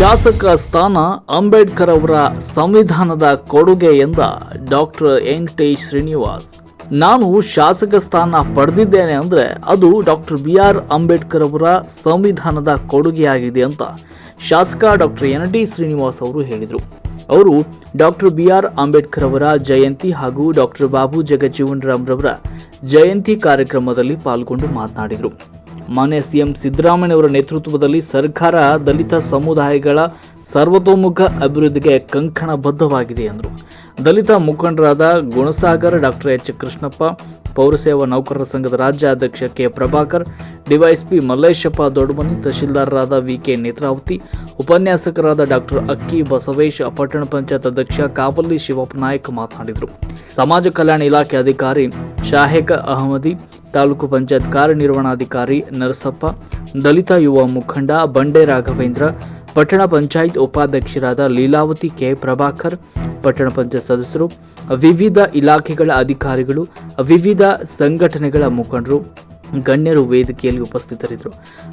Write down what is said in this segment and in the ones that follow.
ಶಾಸಕ ಸ್ಥಾನ ಅಂಬೇಡ್ಕರ್ ಅವರ ಸಂವಿಧಾನದ ಕೊಡುಗೆ ಎಂದ ಡಾಕ್ಟರ್ ಎನ್ ಟಿ ಶ್ರೀನಿವಾಸ್. ನಾನು ಶಾಸಕ ಸ್ಥಾನ ಪಡೆದಿದ್ದೇನೆ ಅಂದ್ರೆ ಅದು ಡಾಕ್ಟರ್ ಬಿ ಆರ್ ಅಂಬೇಡ್ಕರ್ ಅವರ ಸಂವಿಧಾನದ ಕೊಡುಗೆಯಾಗಿದೆ ಅಂತ ಶಾಸಕ ಡಾಕ್ಟರ್ ಎನ್ ಟಿ ಶ್ರೀನಿವಾಸ್ ಅವರು ಹೇಳಿದರು. ಅವರು ಡಾಕ್ಟರ್ ಬಿ ಆರ್ ಅಂಬೇಡ್ಕರ್ ಅವರ ಜಯಂತಿ ಹಾಗೂ ಡಾಕ್ಟರ್ ಬಾಬು ಜಗಜೀವನ್ ರಾಮ್ರವರ ಜಯಂತಿ ಕಾರ್ಯಕ್ರಮದಲ್ಲಿ ಪಾಲ್ಗೊಂಡು ಮಾತನಾಡಿದರು. ಮಾನ್ಯ ಸಿಎಂ ಸಿದ್ದರಾಮಯ್ಯವರ ನೇತೃತ್ವದಲ್ಲಿ ಸರ್ಕಾರ ದಲಿತ ಸಮುದಾಯಗಳ ಸರ್ವತೋಮುಖ ಅಭಿವೃದ್ಧಿಗೆ ಕಂಕಣಬದ್ಧವಾಗಿದೆ ಎಂದರು. ದಲಿತ ಮುಖಂಡರಾದ ಗುಣಸಾಗರ್ ಡಾಕ್ಟರ್ ಎಚ್. ಕೃಷ್ಣಪ್ಪ, ಪೌರಸೇವಾ ನೌಕರರ ಸಂಘದ ರಾಜ್ಯಾಧ್ಯಕ್ಷ ಕೆ. ಪ್ರಭಾಕರ್, ಡಿವೈಎಸ್ಪಿ ಮಲ್ಲೇಶಪ್ಪ ದೊಡ್ಡಮನಿ, ತಹಶೀಲ್ದಾರರಾದ ವಿ. ಕೆ. ನೇತ್ರಾವತಿ, ಉಪನ್ಯಾಸಕರಾದ ಡಾಕ್ಟರ್ ಅಕ್ಕಿ ಬಸವೇಶ್ ಪಟ್ಟಣ ಪಂಚಾಯತ್ ಅಧ್ಯಕ್ಷ ಕಾವಲ್ಲಿ ಶಿವಪ್ಪ ನಾಯಕ್ ಮಾತನಾಡಿದರು. ಸಮಾಜ ಕಲ್ಯಾಣ ಇಲಾಖೆ ಅಧಿಕಾರಿ ಶಾಹೇಕ್ ಅಹಮದಿ ತಾಲೂಕು ಪಂಚಾಯತ್ ಕಾರ್ಯನಿರ್ವಹಣಾಧಿಕಾರಿ ನರಸಪ್ಪ, ದಲಿತ ಯುವ ಮುಖಂಡ ಬಂಡೆ ರಾಘವೇಂದ್ರ, ಪಟ್ಟಣ ಪಂಚಾಯತ್ ಉಪಾಧ್ಯಕ್ಷರಾದ ಲೀಲಾವತಿ ಕೆ ಪ್ರಭಾಕರ್, ಪಟ್ಟಣ ಪಂಚಾಯತ್ ಸದಸ್ಯರು, ವಿವಿಧ ಇಲಾಖೆಗಳ ಅಧಿಕಾರಿಗಳು, ವಿವಿಧ ಸಂಘಟನೆಗಳ ಮುಖಂಡರು, ಗಣ್ಯರು ವೇದಿಕೆಯಲ್ಲಿ ಉಪಸ್ಥಿತರಿದ್ದರು.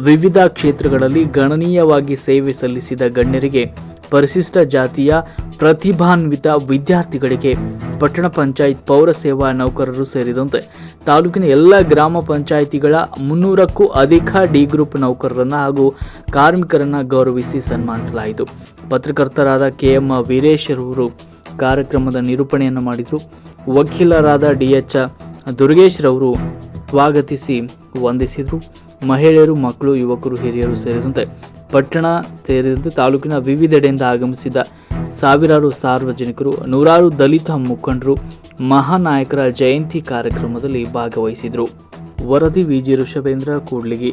ವಿವಿಧ ಕ್ಷೇತ್ರಗಳಲ್ಲಿ ಗಣನೀಯವಾಗಿ ಸೇವೆ ಸಲ್ಲಿಸಿದ ಗಣ್ಯರಿಗೆ ಪರಿಶಿಷ್ಟ ಜಾತಿಯ ಪ್ರತಿಭಾನ್ವಿತ ವಿದ್ಯಾರ್ಥಿಗಳಿಗೆ ಪಟ್ಟಣ ಪಂಚಾಯತ್ ಪೌರ ಸೇವಾ ನೌಕರರು ಸೇರಿದಂತೆ ತಾಲೂಕಿನ ಎಲ್ಲ ಗ್ರಾಮ ಪಂಚಾಯಿತಿಗಳ ಮುನ್ನೂರಕ್ಕೂ ಅಧಿಕ ಡಿ ಗ್ರೂಪ್ ನೌಕರರನ್ನು ಹಾಗೂ ಕಾರ್ಮಿಕರನ್ನು ಗೌರವಿಸಿ ಸನ್ಮಾನಿಸಲಾಯಿತು. ಪತ್ರಕರ್ತರಾದ ಕೆ ಎಂ ವೀರೇಶ್ ರವರು ಕಾರ್ಯಕ್ರಮದ ನಿರೂಪಣೆಯನ್ನು ಮಾಡಿದರು. ವಕೀಲರಾದ ಡಿ ಎಚ್ ದುರ್ಗೇಶ್ ರವರು ಸ್ವಾಗತಿಸಿ ವಂದಿಸಿದರು. ಮಹಿಳೆಯರು, ಮಕ್ಕಳು, ಯುವಕರು, ಹಿರಿಯರು ಸೇರಿದಂತೆ ಪಟ್ಟಣ ಸೇರಿದಂತೆ ತಾಲೂಕಿನ ವಿವಿಧೆಡೆಯಿಂದ ಆಗಮಿಸಿದ ಸಾವಿರಾರು ಸಾರ್ವಜನಿಕರು, ನೂರಾರು ದಲಿತ ಮುಖಂಡರು, ಮಹಾನಾಯಕರ ಜಯಂತಿ ಕಾರ್ಯಕ್ರಮದಲ್ಲಿ ಭಾಗವಹಿಸಿದರು. ವರದಿ ವಿಜಿ ಋಷಭೇಂದ್ರ ಕೂಡ್ಲಿಗಿ.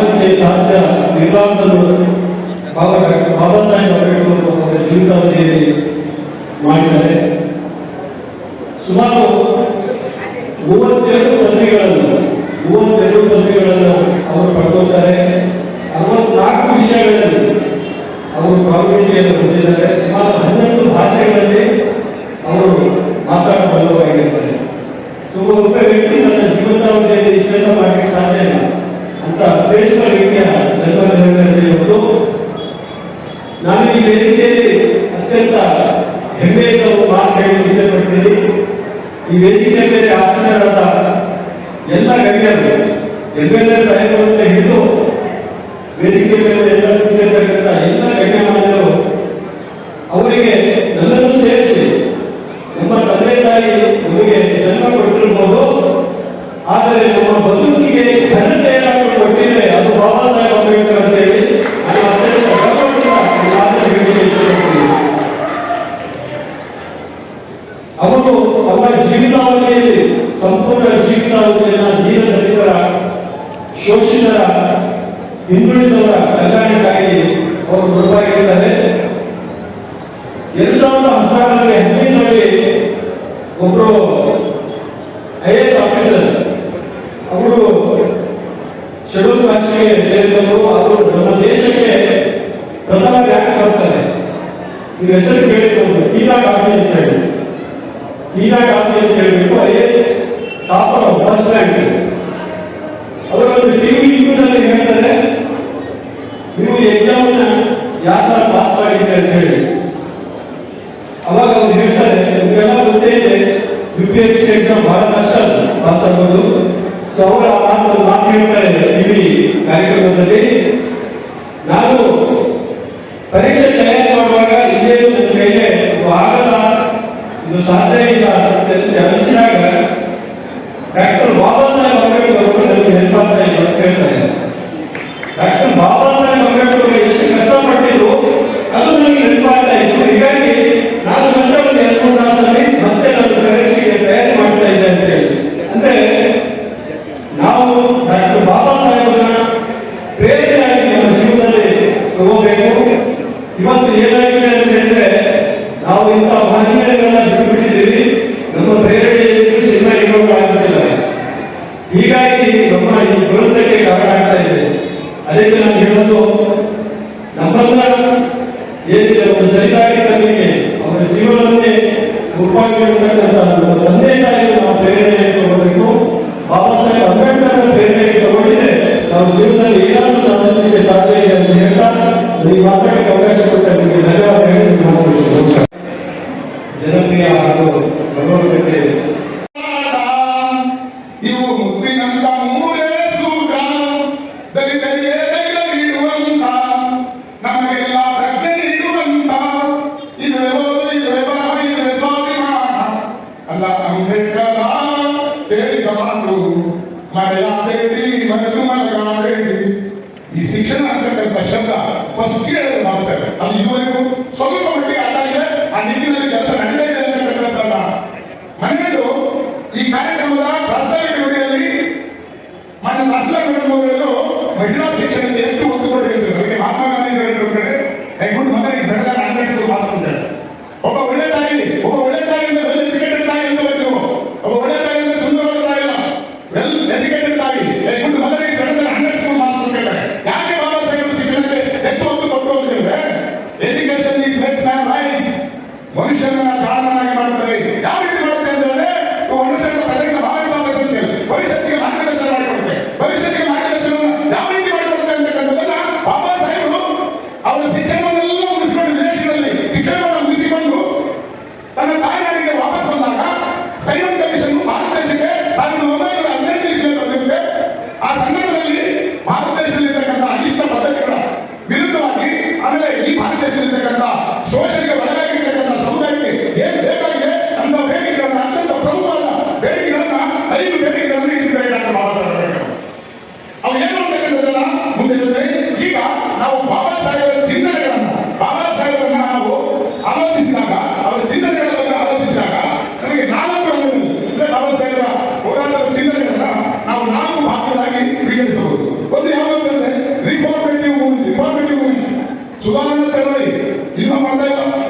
ಮಾಡಲಿಕ್ಕೆ ಸಾಧ್ಯ ನಿರ್ವಾಹಕರು ಬಾಬಾ ಬಾಬಾ ಸಾಹೇಬ್ ಅಂಬೇಡ್ಕರ್ ಅವರ ಜೀವಿತಾವಧಿಯಲ್ಲಿ ಮಾಡಿದ್ದಾರೆ. ಸುಮಾರು ಮೂವತ್ತೆರಡು ಪತ್ರಿಕೆಗಳನ್ನು ಮೂವತ್ತೆರಡು ಪತ್ರಿಕೆಗಳನ್ನು ಅವರು ಪಡ್ಕೊಳ್ತಾರೆ. ಅರವತ್ನಾಲ್ಕು ವಿಷಯಗಳಲ್ಲಿ ಅವರು ಪ್ರಾವೀಣ್ಯತೆಯನ್ನು ಹೊಂದಿದ್ದಾರೆ. ಸುಮಾರು ಹನ್ನೆರಡು ಭಾಷೆಗಳಲ್ಲಿ ಅವರು ಮಾತಾಡಬಲ್ಲವಾಗಿರುತ್ತಾರೆ ಸೊ ಒಬ್ಬ ವ್ಯಕ್ತಿ ತನ್ನ ಜೀವನಾವಧಿಯಲ್ಲಿ ಇಷ್ಟೆಲ್ಲ ಮಾಡಲಿಕ್ಕೆ ಅವರಿಗೆ ನನ್ನನ್ನು ಸೇರಿಸಿ ನಮ್ಮ ತಂದೆ ತಾಯಿ ನಮಗೆ ಜನ್ಮ ಕೊಟ್ಟಿರಬಹುದು ಆದರೆ ನಮ್ಮ ಬದುಕಿಗೆ ಘನತೆ ಏನಾದರೂ ಕೊಟ್ಟಿದ್ರೆ ಅದು ಬಾಬಾ ಸಾಹೇಬ್ ಅಂಬೇಡ್ಕರ್ ಅಂತ ಹೇಳಿ ಅವರು ಅವರ ಜೀವನಾವಧಿಯಲ್ಲಿ ಸಂಪೂರ್ಣ ಜೀವನಾವಧಿಯನ್ನ ನೀರ ದಲಿತರ ಶೋಷಿತರ, ಹಿಂದುಳಿದವರ ಕಲ್ಯಾಣಕ್ಕಾಗಿ ಅವರು ಮುಂದಾಗಿದ್ದಾರೆ ಎರಡ್ ಸಾವಿರದ ಹದಿನಾಲ್ಕು ಹದಿನೈದರಲ್ಲಿ ಒಬ್ಬರು ಐ ಎಸ್ ಆಫೀಸರ್, ಅವರು ಶೆಡ್ಯೂಲ್ ಕಾಸ್ಟ್ಗೆ ಸೇರಿದವರು ಅವರು ನಮ್ಮ ದೇಶಕ್ಕೆ ಪ್ರಥಮ ರ್ಯಾಂಕ್ ಬರ್ತಾರೆ ಈಗ ಹೆಸರು ಕೇಳಿಕೊಂಡು ಟೀನಾ ಗಾಂಧಿ ಅಂತ ಹೇಳಿ. ಟೀನಾ ಗಾಂಧಿ ಅಂತ ಹೇಳಿ. ಸಾಧ್ಯ ಇಲ್ಲ ಅಂತ ಡಾಕ್ಟರ್ ಬಾಬಾ ಸಾಹೇಬ್ ಅವರು ಹೆಲ್ಪ್ ಅಂತ ಹೇಳ್ತಾರೆ. ಡಾಕ್ಟರ್ ಬಾಬಾ ಅವರು ಎಷ್ಟು ಅದು ನನಗೆ ಹೆಲ್ಪ್ ಇತ್ತು. ಹೀಗಾಗಿ ನಾನು ಮಂತ್ರವನ್ನು ಮತ್ತೆ ನನ್ನ ತಯಾರಿ ಮಾಡ್ತಾ ಇದ್ದೆ ಅಂತ ಹೇಳಿ. ಅಂದ್ರೆ ನಾವು ಡಾಕ್ಟರ್ ಬಾಬಾ ಸಾಹೇಬನ ಪ್ರೇರಣೆ మరి ఆపేది మనకు మనకు ఆపేది ఈ శిక్షణ అంటే దశంగా ఫస్ట్ ఇయర్ సార్ అది ఇదివరకు సొంత బట్టి అట్లాగే ఆ నిధులు ಕೆಲಸ ನಡೆಯಲಿದೆ ಅಂತಕ್ಕಂಥದ್ದಲ್ಲ ಹನ್ನೆರಡು ಈ ಕಾರ್ಯಕ್ರಮದ ಪ್ರಸ್ತಾವನೆಯಲ್ಲಿ ಮಾನ್ಯ ರಾಷ್ಟ್ರ ಮೇಡಮ್ಗಳು ಮಹಿಳಾ ಶಿಕ್ಷಣಕ್ಕೆ ಹೆಚ್ಚು ಒತ್ತು ಕೊಡಿದ್ರು ಅದಕ್ಕೆ ಮಹಾತ್ಮ ಗಾಂಧಿ ಹೇಳಿದ್ರು ಕಡೆ ಐ ಗುಡ್ ಮದರ್ ಈ ಬೆಳೆದ ಅಂಬೇಡ್ಕರ್ ಮಾತಾಡ್ತಾರೆ ಒಬ್ಬ ಒಳ್ಳೆ ತಾಯಿ ಒಬ್ಬ ಒಳ್ಳೆ ತಾಯಿ Isso não acontece.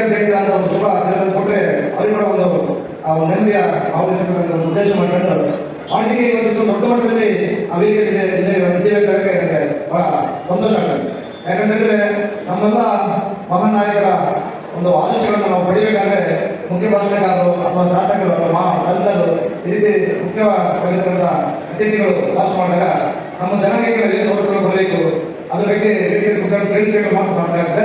Ambedkar Jayanti ಅಂತ ಒಂದು ಶುಭ ಕೊಟ್ಟರೆ ಅವ್ರಿಗೆ ಕೂಡ ಒಂದು, ಆ, ಒಂದು ನೆಮ್ಮದಿಯ ಭಾವನಿಸಬೇಕಂತ ಒಂದು ಉದ್ದೇಶ ಮಾಡಿಕೊಂಡು ಅವನಿಗೆ ಇವತ್ತು ದೊಡ್ಡ ಮಟ್ಟದಲ್ಲಿ ಅವರಿಗೆ ವಿದ್ಯಾಭ್ಯಾಸಕ್ಕೆ ಬಹಳ ಸಂತೋಷ ಆಗ್ತದೆ. ಯಾಕಂತಂದ್ರೆ ನಮ್ಮೆಲ್ಲ ಮಹಾನ್ ನಾಯಕರ ಒಂದು ಆದರ್ಶಗಳನ್ನು ನಾವು ಪಡಿಬೇಕಾದ್ರೆ ಮುಖ್ಯ ಭಾಷಣಕಾರರು ಅಥವಾ ಶಾಸಕರು ಅಥವಾ ಮಹಾ ಈ ರೀತಿ ಮುಖ್ಯವಾಗಿರ್ತಕ್ಕಂಥ ಅತಿಥಿಗಳು ಭಾಷಣ ಮಾಡಿದಾಗ ನಮ್ಮ ಜನಗಳಿಗೆ ಏನು ಸೌಲಭ್ಯಗಳು ಬರಬೇಕು ಅದ್ರ ಬಗ್ಗೆ ತಿಳಿಸಬೇಕು ಮಾತ್ರ ಮಾಡ್ತಾ ಇರುತ್ತೆ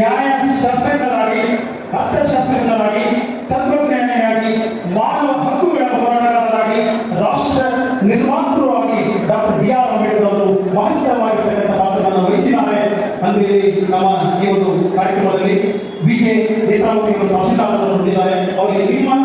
ನ್ಯಾಯ ಶಾಸ್ತ್ರಜ್ಞರಾಗಿ ಅರ್ಥಶಾಸ್ತ್ರಜ್ಞರಾಗಿ ತತ್ವಜ್ಞಾನಿಯಾಗಿ ಮಾನವ ಹಕ್ಕುಗಳ ಹೋರಾಟಗಾರರಾಗಿ, ರಾಷ್ಟ್ರ ನಿರ್ಮಾತೃವಾಗಿ ಡಾಕ್ಟರ್ ಬಿ ಆರ್ ಅಂಬೇಡ್ಕರ್ ಅವರು ಮಹತ್ತರವಾಗಿರ್ತಕ್ಕಂಥ ಪಾತ್ರವನ್ನು ವಹಿಸಿದ್ದಾರೆ ಅಂದ್ರೆ ನಮ್ಮ ಈ ಒಂದು ಕಾರ್ಯಕ್ರಮದಲ್ಲಿ ವಿಜೆ ನೇತ್ರಾವತಿ ಅವರು ಹೊಂದಿದ್ದಾರೆ. ಅವರಿಗೆ ಹೊಂದಿದ್ದಾರೆ